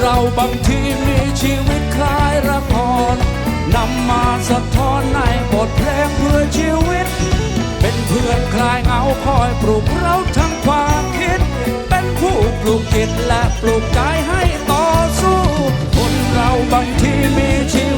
เราบางทีมีชีวิตคล้ายละครนำมาสะท้อนในบทเพลงเพื่อชีวิต เป็นเพื่อนคลายเหงาคอยปลุกเราทั้งความคิด เป็นผู้ปลุกจิตและปลุกใจให้ต่อสู้ คนเราบางทีมีชีวิต